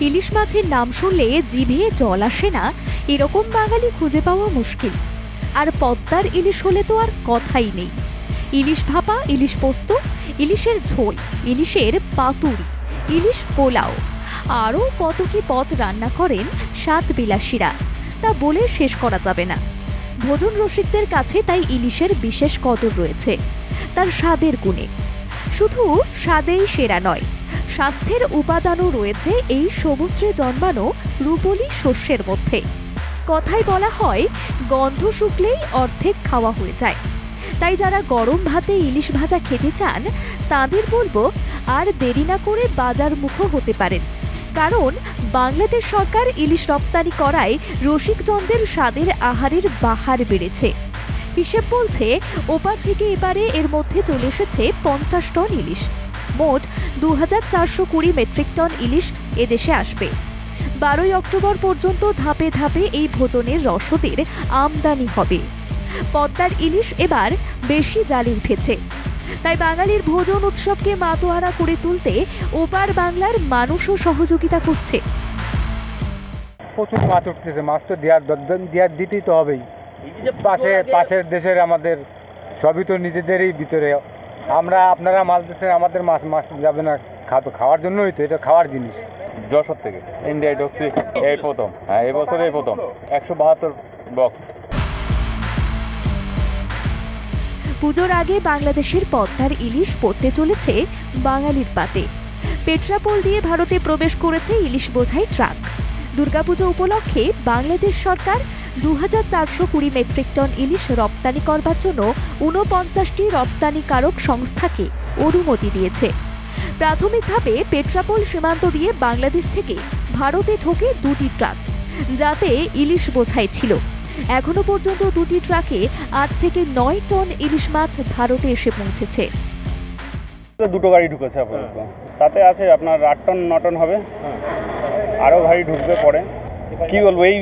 ইলিশ মাছের নাম শুনলে জিভে জল আসে না, এরকম বাঙালি খুঁজে পাওয়া মুশকিল। আর পদ্মার ইলিশ হলে তো আর কথাই নেই। ইলিশ ভাপা, ইলিশ পোস্ত, ইলিশের ঝোল, ইলিশের পাতুরি, ইলিশ পোলাও। আরও কত কি পদ রান্না করেন সাত বিলাসীরা তা বলে শেষ করা যাবে না। ভোজন রসিকদের কাছে তাই ইলিশের বিশেষ কদর রয়েছে, তার স্বাদের গুণে। শুধু স্বাদেই সেরা নয় স্বাস্থ্যের উপাদানও রয়েছে এই সমুদ্রে জন্মানো রূপলি শস্যের মধ্যে। কথাই বলা হয়, গন্ধ শুকলেই অর্ধেক খাওয়া হয়ে যায়। তাই যারা গরম ভাতে ইলিশ ভাজা খেতে চান, তাদের বলব, আর দেরি না করে বাজার মুখো হতে পারেন। কারণ, বাংলাদেশ সরকার ইলিশ রপ্তানি করায় রসিকজনদের স্বাদের আহারের বাহার বেড়েছে। হিসেব বলছে, ওপার থেকে এবারে এর মধ্যে চলে এসেছে পঞ্চাশ টন ইলিশ। মোট দু হাজার চারশো কুড়ি মেট্রিক টন ইলিশ এদেশে আসবে। বারোই অক্টোবর পর্যন্ত ধাপে ধাপে এই ভোজনের রসদের আমদানি হবে। পদ্মার ইলিশ এবার বেশি জালে উঠেছে। তাই বাঙালির ভোজন উৎসবকে মাতোয়ারা করে তুলতে ওপার বাংলার মানুষও সহযোগিতা করছে। প্রচুর মাছ উঠতেছে মাছ তো দেওয়ার দেওয়ার দিতেই তো হবেই। পাশে পাশের দেশের আমাদের সবই তো নিজেদেরই ভিতরে আমরা আপনারা মাছ দিচ্ছেন আমাদের মাছ মাছ যাবে না খাবে। খাওয়ার জন্যই তো এটা খাওয়ার জিনিস। যশোর থেকে। ইন্ডিয়ায় ঢুকছি এই প্রথম। হ্যাঁ এই বছর এই প্রথম। একশো বাহাত্তর বক্স পুজোর আগে বাংলাদেশের পদ্মার ইলিশ পড়তে চলেছে বাঙালির পাতে। পেট্রাপোল দিয়ে ভারতে প্রবেশ করেছে ইলিশ বোঝাই ট্রাক। দুর্গাপুজো উপলক্ষে বাংলাদেশ সরকার দু হাজার চারশো কুড়ি মেট্রিক টন ইলিশ রপ্তানি করবার জন্য ঊনপঞ্চাশটি রপ্তানিকারক সংস্থাকে অনুমতি দিয়েছে। প্রাথমিকভাবে পেট্রাপোল সীমান্ত দিয়ে বাংলাদেশ থেকে ভারতে ঢোকে দুটি ট্রাক যাতে ইলিশ বোঝাই ছিল। এখনও পর্যন্ত দুটি ট্রাকে আট থেকে নয় টন ইলিশ মাছ ভারতে এসে পৌঁছেছে। দুটো গাড়ি ঢুকেছে আপাতত। তাতে আছে আপনার আট টন ন টন হবে। আরও ভারী ঢুকবে পরে। কি বলব, এই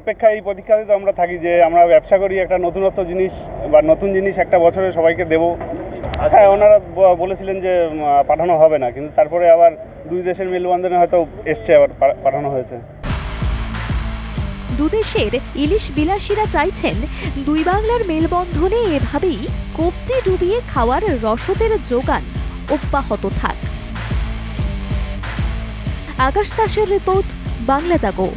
অপেক্ষা, এই প্রতীক্ষাতে তো আমরা থাকি যে আমরা ব্যবসা করি একটা নতুনত্ব জিনিস বা নতুন জিনিস একটা বছরে সবাইকে দেবো। হ্যাঁ ওনারা বলেছিলেন যে পাঠানো হবে না, কিন্তু তারপরে আবার দুই দেশের মেলবন্ধনে হয়তো এসছে, আবার পাঠানো হয়েছে। দুদেশের ইলিশ বিলাসীরা চাইছেন দুই বাংলার মেলবন্ধনে এভাবেই কবজি ডুবিয়ে খাওয়ার রসদের যোগান অব্যাহত থাক। আকাশ দাসের রিপোর্ট বাংলা জাগো।